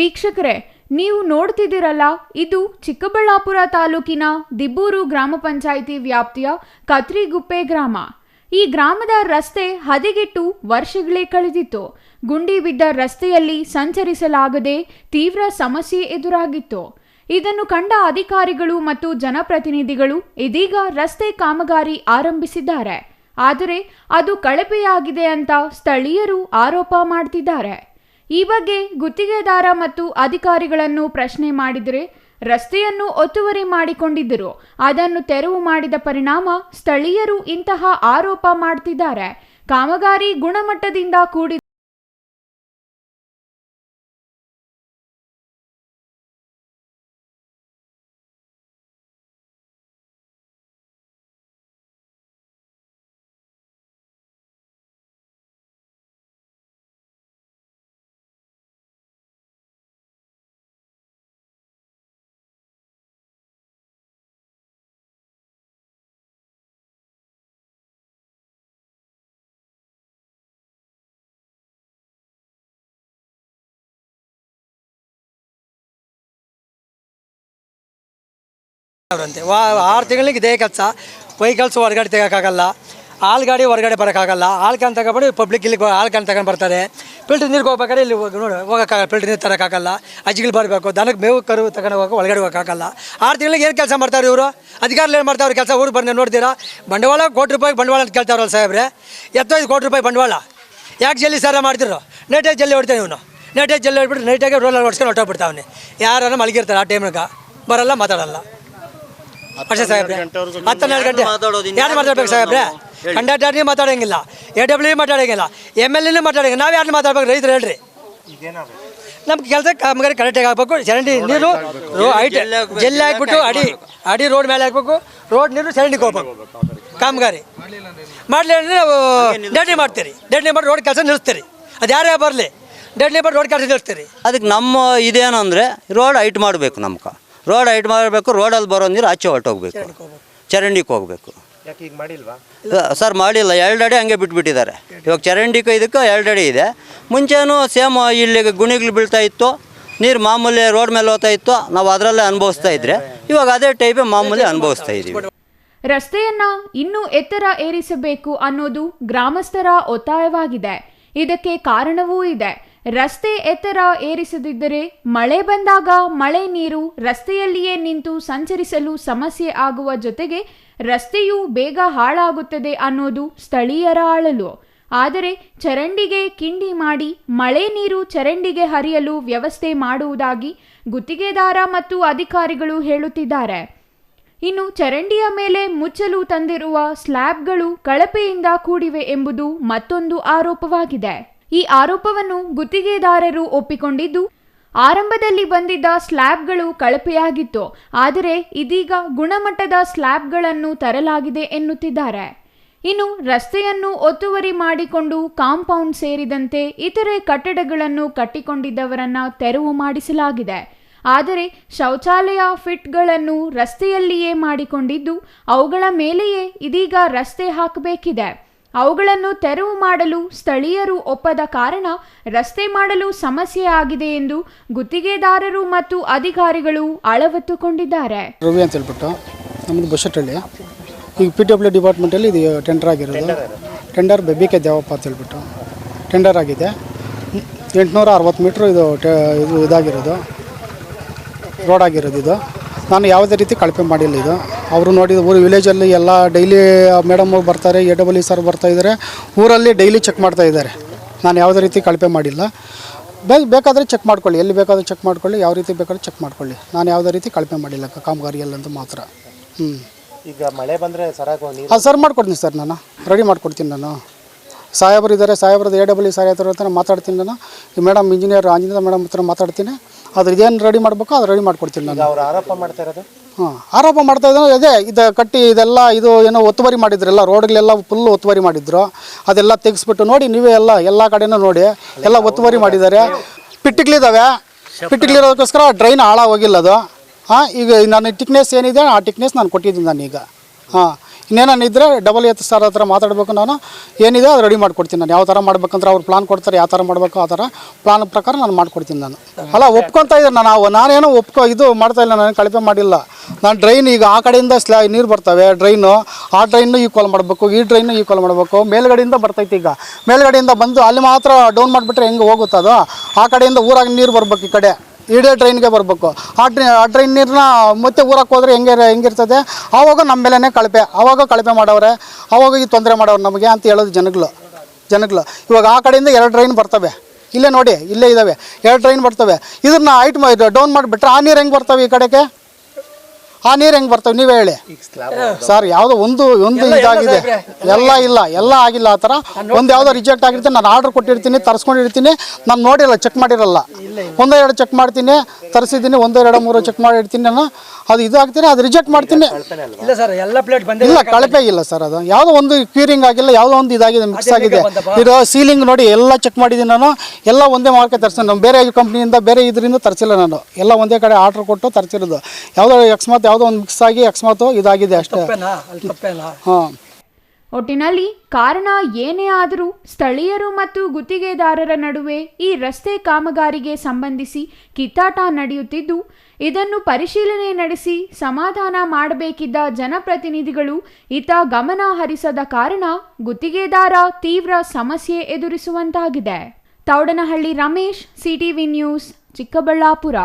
ವೀಕ್ಷಕರೇ, ನೀವು ನೋಡ್ತಿದ್ದೀರಲ್ಲ, ಇದು ಚಿಕ್ಕಬಳ್ಳಾಪುರ ತಾಲೂಕಿನ ದಿಬ್ಬೂರು ಗ್ರಾಮ ಪಂಚಾಯಿತಿ ವ್ಯಾಪ್ತಿಯ ಕತ್ರಿಗುಪ್ಪೆ ಗ್ರಾಮ. ಈ ಗ್ರಾಮದ ರಸ್ತೆ ಹದಿಗೆಟ್ಟು ವರ್ಷಗಳೇ ಕಳೆದಿತ್ತು. ಗುಂಡಿ ಬಿದ್ದ ರಸ್ತೆಯಲ್ಲಿ ಸಂಚರಿಸಲಾಗದೆ ತೀವ್ರ ಸಮಸ್ಯೆ ಎದುರಾಗಿತ್ತು. ಇದನ್ನು ಕಂಡ ಅಧಿಕಾರಿಗಳು ಮತ್ತು ಜನಪ್ರತಿನಿಧಿಗಳು ಇದೀಗ ರಸ್ತೆ ಕಾಮಗಾರಿ ಆರಂಭಿಸಿದ್ದಾರೆ. ಆದರೆ ಅದು ಕಳಪೆಯಾಗಿದೆ ಅಂತ ಸ್ಥಳೀಯರು ಆರೋಪ ಮಾಡ್ತಿದ್ದಾರೆ. ಈ ಬಗ್ಗೆ ಗುತ್ತಿಗೆದಾರ ಮತ್ತು ಅಧಿಕಾರಿಗಳನ್ನು ಪ್ರಶ್ನೆ ಮಾಡಿದರೆ ರಸ್ತೆಯನ್ನು ಒತ್ತುವರಿ ಮಾಡಿಕೊಂಡಿದ್ದರು. ಅದನ್ನು ತೆರವು ಮಾಡಿದ ಪರಿಣಾಮ ಸ್ಥಳೀಯರು ಇಂತಹ ಆರೋಪ ಮಾಡ್ತಿದ್ದಾರೆ. ಕಾಮಗಾರಿ ಗುಣಮಟ್ಟದಿಂದ ಕೂಡಿ ಅವರಂತೆ. ವಾ, ಆರು ತಿಂಗಳಿಗೆ ಇದೇ ಕೆಲಸ. ವೆಹಿಕಲ್ಸ್ ಹೊರಗಡೆ ತೆಗೋಕ್ಕಾಗಲ್ಲ ಹಾಲು ಗಾಡಿ ಹೊರಗಡೆ ಬರೋಕ್ಕಾಗಲ್ಲ ಹಾಲು ಕ್ಯಾನ್ ತಗೊಂಡು ಪಬ್ಲಿಕ್ ಇಲ್ಲಿಗೆ ಹಾಲು ಕ್ಯಾನ್ ತಗೊಂಡು ಬರ್ತಾರೆ. ಫಿಲ್ಟ್ರ್ ನೀರಿಗೆ ಹೋಗ್ಬೇಕಾದ್ರೆ ಇಲ್ಲಿ ನೋಡಿ, ಹೋಗೋಕ್ಕಾಗಲ್ಲ ಫಿಲ್ಟ್ರ್ ನೀರು ತರೋಕ್ಕಾಗಲ್ಲ ಅಜ್ಜಿಗಳು ಬರಬೇಕು. ದನಕ್ಕೆ ಮೇವು ಕರು ತಗೊಂಡು ಹೋಗೋ ಒಳಗಡೆ ಹೋಗೋಕ್ಕಾಗಲ್ಲ. ಆರು ತಿಂಗಳಿಗೆ ಏನು ಕೆಲಸ ಮಾಡ್ತಾರೆ ಇವರು? ಅಧಿಕಾರಿಗಳು ಏನು ಮಾಡ್ತಾರೆ ಕೆಲಸ? ಊರು ಬಂದು ನೋಡ್ತೀರಾ? ಬಂಡವಾಳ ಕೋಟಿ ರೂಪಾಯಿ ಬಂಡವಾಳ ಅಂತ ಕೇಳ್ತಾರಲ್ಲ ಸಾಹೇಬ್ರೆ. ಎತ್ತೈದು ಕೋಟಿ ರೂಪಾಯಿ ಬಂಡವಾಳ. ಯಾಕೆ ಜಲ್ಲಿ ಸಾರ ಮಾಡ್ತಿರೋ ನೈಟೇ ಜಲ್ಲಿ ಹೊಡ್ತಾನೆ ಇವನು. ನೈಟೇ ಜಲ್ಲಿ ಹೊಡ್ಬಿಟ್ಟು ನೈಟಾಗೆ ರೋಲಲ್ಲಿ ಹೊಡ್ಸ್ಕೊಂಡು ಹೊಟ್ಟೋಗ್ಬಿಡ್ತಾವನೆ ಯಾರನ್ನ ಮಲಗಿರ್ತಾರೆ ಆ ಟೈಮ್ನಾಗ ಬರಲ್ಲ, ಮಾತಾಡಲ್ಲ. ಅಷ್ಟೇ ಸಾಹೇಬ್ರೆ ಹತ್ತೆರಡು ಗಂಟೆ ಯಾರು ಮಾತಾಡ್ಬೇಕು ಸಾಹೇಬ್ರೆ? ಕಂಡಕ್ಟರ್ನೇ ಮಾತಾಡೋಂಗಿಲ್ಲ ಎ ಡಬ್ಲ್ಯೂ ಮಾತಾಡೋಂಗಿಲ್ಲ ಎಂ ಎಲ್ ಎನೂ ಮಾತಾಡೋಂಗಿಲ್ಲ ನಾವು ಯಾರನ್ನ ಮಾತಾಡ್ಬೇಕು ರೈತರು ಹೇಳ್ರಿ. ನಮ್ಮ ಕೆಲಸ ಕಾಮಗಾರಿ ಕರೆಕ್ಟಾಗಿ ಹಾಕ್ಬೇಕು ಚರಂಡಿ ನೀರು ರೋ ಹೈಟ್ ಜೆಲ್ಲಿ ಹಾಕ್ಬಿಟ್ಟು ಅಡಿ ಅಡಿ ರೋಡ್ ಮೇಲೆ ಹಾಕ್ಬೇಕು ರೋಡ್ ನೀರು ಚರಂಡಿಗೆ ಹೋಗ್ಬೇಕು ಕಾಮಗಾರಿ. ಮಾಡಲಿ ಅಂದರೆ ನಾವು ಡೆಡ್ಲಿ ಮಾಡ್ತೀರಿ ಡೆಡ್ಲಿ ಮಾಡಿ ರೋಡ್ ಕೆಲಸ ನಿಲ್ಲಿಸ್ತೀರಿ ಅದು ಯಾರೇ ಬರಲಿ ಡೆಡ್ಲಿ ಮಾಡಿ ರೋಡ್ ಕೆಲಸ ನಿಲ್ಲಿಸ್ತೀರಿ ಅದಕ್ಕೆ ನಮ್ಮ ಇದೇನು ಅಂದರೆ ರೋಡ್ ಹೈಟ್ ಮಾಡಬೇಕು ನಮ್ಗೆ. ರೋಡ್ ಹೈಟ್ ಮಾಡಬೇಕು ರೋಡಲ್ಲಿ ಬರೋ ನೀರು ಆಚೆ ಹೊರಟೋಗ್ಬೇಕು. ಚರಂಡಿಗೆ ಹೋಗಬೇಕು. ಯಾಕೆ ಈಗ ಮಾಡಿಲ್ವಾ? ಸರ್ ಮಾಡಿಲ್ಲ. ಎರಡು ಅಡಿ ಹಂಗೆ ಬಿಟ್ಬಿಟ್ಟಿದ್ದಾರೆ. ಇವಾಗ ಚರಂಡಿಗೆ ಇದಕ್ಕೆ ಎರಡು ಅಡಿ ಇದೆ. ಮುಂಚೆನೂ ಸೇಮ್ ಇಲ್ಲಿ ಗುಣಿಗಳು ಬೀಳ್ತಾ ಇತ್ತು. ನೀರು ಮಾಮೂಲಿ ರೋಡ್ ಮೇಲೆ ಹೋಗ್ತಾ ಇತ್ತು. ನಾವು ಅದರಲ್ಲೇ ಅನುಭವಿಸ್ತಾ ಇದ್ರೆ ಇವಾಗ ಅದೇ ಟೈಪೇ ಮಾಮೂಲಿ ಅನುಭವಿಸ್ತಾ ಇದ್ದೀವಿ ರಸ್ತೆಯನ್ನ ಇನ್ನೂ ಎತ್ತರ ಏರಿಸಬೇಕು ಅನ್ನೋದು ಗ್ರಾಮಸ್ಥರ ಒತ್ತಾಯವಾಗಿದೆ. ಇದಕ್ಕೆ ಕಾರಣವೂ ಇದೆ. ರಸ್ತೆ ಎತ್ತರ ಏರಿಸದಿದ್ದರೆ ಮಳೆ ಬಂದಾಗ ಮಳೆ ನೀರು ರಸ್ತೆಯಲ್ಲಿಯೇ ನಿಂತು ಸಂಚರಿಸಲು ಸಮಸ್ಯೆ ಆಗುವ ಜೊತೆಗೆ ರಸ್ತೆಯು ಬೇಗ ಹಾಳಾಗುತ್ತದೆ ಅನ್ನೋದು ಸ್ಥಳೀಯರ ಅಳಲು. ಆದರೆ ಚರಂಡಿಗೆ ಕಿಂಡಿ ಮಾಡಿ ಮಳೆ ನೀರು ಚರಂಡಿಗೆ ಹರಿಯಲು ವ್ಯವಸ್ಥೆ ಮಾಡುವುದಾಗಿ ಗುತ್ತಿಗೆದಾರ ಮತ್ತು ಅಧಿಕಾರಿಗಳು ಹೇಳುತ್ತಿದ್ದಾರೆ. ಇನ್ನು ಚರಂಡಿಯ ಮೇಲೆ ಮುಚ್ಚಲು ತಂದಿರುವ ಸ್ಲ್ಯಾಬ್ಗಳು ಕಳಪೆಯಿಂದ ಕೂಡಿವೆ ಎಂಬುದು ಮತ್ತೊಂದು ಆರೋಪವಾಗಿದೆ. ಈ ಆರೋಪವನ್ನು ಗುತ್ತಿಗೆದಾರರು ಒಪ್ಪಿಕೊಂಡಿದ್ದು, ಆರಂಭದಲ್ಲಿ ಬಂದಿದ್ದ ಸ್ಲ್ಯಾಬ್ಗಳು ಕಳಪೆಯಾಗಿತ್ತು, ಆದರೆ ಇದೀಗ ಗುಣಮಟ್ಟದ ಸ್ಲ್ಯಾಬ್ಗಳನ್ನು ತರಲಾಗಿದೆ ಎನ್ನುತ್ತಿದ್ದಾರೆ. ಇನ್ನು ರಸ್ತೆಯನ್ನು ಒತ್ತುವರಿ ಮಾಡಿಕೊಂಡು ಕಾಂಪೌಂಡ್ ಸೇರಿದಂತೆ ಇತರೆ ಕಟ್ಟಡಗಳನ್ನು ಕಟ್ಟಿಕೊಂಡಿದ್ದವರನ್ನ ತೆರವು ಮಾಡಿಸಲಾಗಿದೆ. ಆದರೆ ಶೌಚಾಲಯ ಫಿಟ್ಗಳನ್ನು ರಸ್ತೆಯಲ್ಲಿಯೇ ಮಾಡಿಕೊಂಡಿದ್ದು, ಅವುಗಳ ಮೇಲೆಯೇ ಇದೀಗ ರಸ್ತೆ ಹಾಕಬೇಕಿದೆ. ಅವುಗಳನ್ನು ತೆರವು ಮಾಡಲು ಸ್ಥಳೀಯರು ಒಪ್ಪದ ಕಾರಣ ರಸ್ತೆ ಮಾಡಲು ಸಮಸ್ಯೆ ಆಗಿದೆ ಎಂದು ಗುತ್ತಿಗೆದಾರರು ಮತ್ತು ಅಧಿಕಾರಿಗಳು ಅಳವತ್ತುಕೊಂಡಿದ್ದಾರೆ. ರವಿ ಅಂತ ಹೇಳ್ಬಿಟ್ಟು ನಮ್ಮದು ಬಶೆಟ್ಟಹಳ್ಳಿ ಈಗ ಪಿ ಡಬ್ಲ್ಯೂ ಡಿಪಾರ್ಟ್ಮೆಂಟಲ್ಲಿ ಇದು ಟೆಂಡರ್ ಆಗಿರೋದು. ಟೆಂಡರ್ ಬಿ ಕೆ ದೇವಪ್ಪ ಅಂತ ಹೇಳ್ಬಿಟ್ಟು ಟೆಂಡರ್ ಆಗಿದೆ. ಎಂಟುನೂರ ಅರವತ್ತು ಮೀಟ್ರ್ ಇದು ಇದು ಇದಾಗಿರೋದು. ರೋಡ್ ಆಗಿರೋದು ಇದು. ನಾನು ಯಾವುದೇ ರೀತಿ ಕಳಪೆ ಮಾಡಿಲ್ಲ ಇದು ಅವರು ನೋಡಿದ ಊರು ವಿಲೇಜಲ್ಲಿ ಎಲ್ಲ ಡೈಲಿ ಮೇಡಮ್ ಬರ್ತಾರೆ ಎ ಡಬಲ್ ಇ ಸರ್ ಬರ್ತಾ ಇದ್ದಾರೆ ಊರಲ್ಲಿ ಡೈಲಿ ಚೆಕ್ ಮಾಡ್ತಾ ಇದ್ದಾರೆ ನಾನು ಯಾವುದೇ ರೀತಿ ಕಳಪೆ ಮಾಡಿಲ್ಲ. ಬೇ ಬೇಕಾದರೆ ಚೆಕ್ ಮಾಡ್ಕೊಳ್ಳಿ. ಎಲ್ಲಿ ಬೇಕಾದರೂ ಚೆಕ್ ಮಾಡ್ಕೊಳ್ಳಿ. ಯಾವ ರೀತಿ ಬೇಕಾದ್ರೂ ಚೆಕ್ ಮಾಡ್ಕೊಳ್ಳಿ. ನಾನು ಯಾವುದೇ ರೀತಿ ಕಳಪೆ ಮಾಡಿಲ್ಲ ಕಾಮಗಾರಿಯಲ್ಲಂತ ಮಾತ್ರ. ಹ್ಞೂ ಈಗ ಮಳೆ ಬಂದರೆ ಸರಾಗ ಹಾಂ ಸರ್ ಮಾಡ್ಕೊಡ್ತೀನಿ ಸರ್ ನಾನು. ರೆಡಿ ಮಾಡ್ಕೊಡ್ತೀನಿ ನಾನು. ಸಾಹೇಬರು ಇದ್ದಾರೆ ಸಾಹೇಬ್ರದ್ದು ಎ ಡಬ್ಲ್ಯೂ ಸಾಹೇಬ್ರ ಹತ್ರ ಮಾತಾಡ್ತೀನಿ ನಾನು. ಈ ಮೇಡಮ್ ಇಂಜಿನಿಯರ್ ಆಂಜನೇಯ ಮೇಡಮ್ ಹತ್ರ ಮಾತಾಡ್ತೀನಿ. ಅದ್ರ ಇದೇನು ರೆಡಿ ಮಾಡಬೇಕು ಅದು ರೆಡಿ ಮಾಡ್ಕೊಡ್ತೀನಿ ನಾನು. ಅವ್ರು ಆರೋಪ ಮಾಡ್ತಾ ಇರೋದು? ಹಾಂ ಆರೋಪ ಮಾಡ್ತಾ ಇದ್ದಾರೆ ಅದೇ ಇದು ಕಟ್ಟಿ ಇದೆಲ್ಲ ಇದು ಏನೋ ಒತ್ತುವರಿ ಮಾಡಿದ್ರಲ್ಲ ರೋಡ್ಗಳೆಲ್ಲ ಫುಲ್ ಒತ್ತುವರಿ ಮಾಡಿದ್ರು. ಅದೆಲ್ಲ ತೆಗೆಸ್ಬಿಟ್ಟು ನೋಡಿ ನೀವೇ ಎಲ್ಲ ಎಲ್ಲ ಕಡೆನೂ ನೋಡಿ ಎಲ್ಲ ಒತ್ತುವರಿ ಮಾಡಿದ್ದಾರೆ. ಪಿಟ್ಟಿಗಳಿದ್ದಾವೆ ಪಿಟ್ಟಿಗಳಿರೋದಕ್ಕೋಸ್ಕರ ಡ್ರೈನ್ ಹಾಳಾಗೋಗಿಲ್ಲ ಅದು. ಹಾಂ ಈಗ ನಾನು ಟಿಕ್ನೆಸ್ ಏನಿದೆ ಆ ಟಿಕ್ನೆಸ್ ನಾನು ಕೊಟ್ಟಿದ್ದೀನಿ ನಾನೀಗ. ಹಾಂ ಇನ್ನೇನಾನ ಇದ್ದರೆ ಡಬಲ್ ಎತ್ ಸರ್ ಹತ್ರ ಮಾತಾಡಬೇಕು ನಾನು. ಏನಿದೆ ಅದು ರೆಡಿ ಮಾಡ್ಕೊಡ್ತೀನಿ ನಾನು. ಯಾವ ಥರ ಮಾಡ್ಬೇಕಂದ್ರೆ ಅವ್ರು ಪ್ಲಾನ್ ಕೊಡ್ತಾರೆ, ಯಾವ ಥರ ಮಾಡಬೇಕು ಆ ಥರ ಪ್ಲಾನ್ ಪ್ರಕಾರ ನಾನು ಮಾಡ್ಕೊಡ್ತೀನಿ ನಾನು. ಅಲ್ಲ, ಒಪ್ಕೊತಾ ಇದ್ದೆ ನಾನು ನಾನೇನೋ ಒಪ್ಕೊ ಇದು ಮಾಡ್ತಾ ಇಲ್ಲ ನಾನು ಕಳಪೆ ಮಾಡಿಲ್ಲ. ನಾನು ಡ್ರೈನ್ ಈಗ ಆ ಕಡೆಯಿಂದ ಸ್ಲಾ ನೀರು ಬರ್ತವೆ ಡ್ರೈನು ಆ ಡ್ರೈನು ಈಕ್ವಲ್ ಮಾಡಬೇಕು, ಈ ಡ್ರೈನು ಈಕ್ವಲ್ ಮಾಡಬೇಕು. ಮೇಲ್ಗಡೆಯಿಂದ ಬರ್ತೈತೆ ಈಗ. ಮೇಲ್ಗಡೆಯಿಂದ ಬಂದು ಅಲ್ಲಿ ಮಾತ್ರ ಡೌನ್ ಮಾಡಿಬಿಟ್ರೆ ಹೆಂಗೆ ಹೋಗುತ್ತದೋ? ಆ ಕಡೆಯಿಂದ ಊರಾಗ ನೀರು ಬರ್ಬೇಕು ಈ ಕಡೆ. ಇಡೇ ಟ್ರೈನ್ಗೆ ಬರಬೇಕು. ಆ ಟ್ರೈ ಆ ಟ್ರೈನ್ ನೀರನ್ನ ಮತ್ತೆ ಊರಕ್ಕೆ ಹೋದರೆ ಹೆಂಗೆ ಹೆಂಗಿರ್ತದೆ? ಆವಾಗ ನಮ್ಮ ಮೇಲೇ ಕಳಪೆ. ಆವಾಗ ಕಳಪೆ ಮಾಡವ್ರೆ ಆವಾಗ ಈ ತೊಂದರೆ ಮಾಡವ್ರೆ ನಮಗೆ ಅಂತ ಹೇಳೋದು ಜನಗಳು. ಜನಗಳು. ಇವಾಗ ಆ ಕಡೆಯಿಂದ ಎರಡು ಟ್ರೈನ್ ಬರ್ತವೆ. ಇಲ್ಲೇ ನೋಡಿ, ಇಲ್ಲೇ ಇದ್ದಾವೆ ಎರಡು ಟ್ರೈನ್ ಬರ್ತವೆ. ಇದನ್ನ ಹೈಟ್ ಡೌನ್ ಮಾಡಿಬಿಟ್ರೆ ಆ ನೀರು ಹೆಂಗೆ ಬರ್ತವೆ ಈ ಕಡೆಗೆ? ಆ ನೀರು ಹೆಂಗೆ ಬರ್ತವೆ? ನೀವೇ ಹೇಳಿ. ಸರ್ ಯಾವುದೋ ಒಂದು ಒಂದು ಇದಾಗಿದೆ. ಎಲ್ಲ ಇಲ್ಲ ಎಲ್ಲ ಆಗಿಲ್ಲ ಆ ಥರ. ಒಂದು ಯಾವುದೋ ರಿಜೆಕ್ಟ್ ಆಗಿರುತ್ತೆ ನಾನು ಆರ್ಡರ್ ಕೊಟ್ಟಿರ್ತೀನಿ ತರಿಸ್ಕೊಂಡಿರ್ತೀನಿ. ನಾನು ನೋಡಿಲ್ಲ ಚೆಕ್ ಮಾಡಿರಲ್ಲ. ಒಂದೆರಡು ಚೆಕ್ ಮಾಡ್ತೀನಿ ತರಿಸಿದ್ದೀನಿ ಒಂದೆರಡು ಎರಡು ಮೂರು ಚೆಕ್ ಮಾಡಿರ್ತೀನಿ ನಾನು. ಅದು ಇದು ಹಾಕ್ತೀನಿ ಅದು ರಿಜೆಕ್ಟ್ ಮಾಡ್ತೀನಿ. ಇಲ್ಲ ಕಳಪೆ ಇಲ್ಲ ಸರ್ ಅದು. ಯಾವುದೋ ಒಂದು ಕ್ಯೂರಿಂಗ್ ಆಗಿಲ್ಲ ಯಾವುದೋ ಒಂದು ಇದಾಗಿದೆ ಮಿಕ್ಸ್ ಆಗಿದೆ. ಇದು ಸೀಲಿಂಗ್ ನೋಡಿ ಎಲ್ಲ ಚೆಕ್ ಮಾಡಿದ್ದೀನಿ ನಾನು. ಎಲ್ಲ ಒಂದೇ ಮಾರ್ಕೆ ತರಿಸ್ತೀನಿ ನಾನು ಬೇರೆ ಕಂಪ್ನಿಯಿಂದ ಬೇರೆ ಇದರಿಂದ ತರಿಸಿಲ್ಲ ನಾನು. ಎಲ್ಲ ಒಂದೇ ಕಡೆ ಆರ್ಡರ್ ಕೊಟ್ಟು ತರಿಸಿರೋದು. ಯಾವುದೋ ಅಕಸ್ಮಾತ್ ಯಾವುದೋ ಒಂದು ಮಿಕ್ಸ್ ಆಗಿ ಅಕಸ್ಮಾತ್ ಇದಾಗಿದೆ ಅಷ್ಟೇ. ಹಾಂ. ಒಟ್ಟಿನಲ್ಲಿ ಕಾರಣ ಏನೇ ಆದರೂ ಸ್ಥಳೀಯರು ಮತ್ತು ಗುತ್ತಿಗೆದಾರರ ನಡುವೆ ಈ ರಸ್ತೆ ಕಾಮಗಾರಿಗೆ ಸಂಬಂಧಿಸಿ ಕಿತ್ತಾಟ ನಡೆಯುತ್ತಿದ್ದು ಇದನ್ನು ಪರಿಶೀಲನೆ ನಡೆಸಿ ಸಮಾಧಾನ ಮಾಡಬೇಕಿದ್ದ ಜನಪ್ರತಿನಿಧಿಗಳು ಇತ ಗಮನ ಹರಿಸದ ಕಾರಣ ಗುತ್ತಿಗೆದಾರ ತೀವ್ರ ಸಮಸ್ಯೆ ಎದುರಿಸುವಂತಾಗಿದೆ. Taudanahalli Ramesh CTV news Chikkaballapur.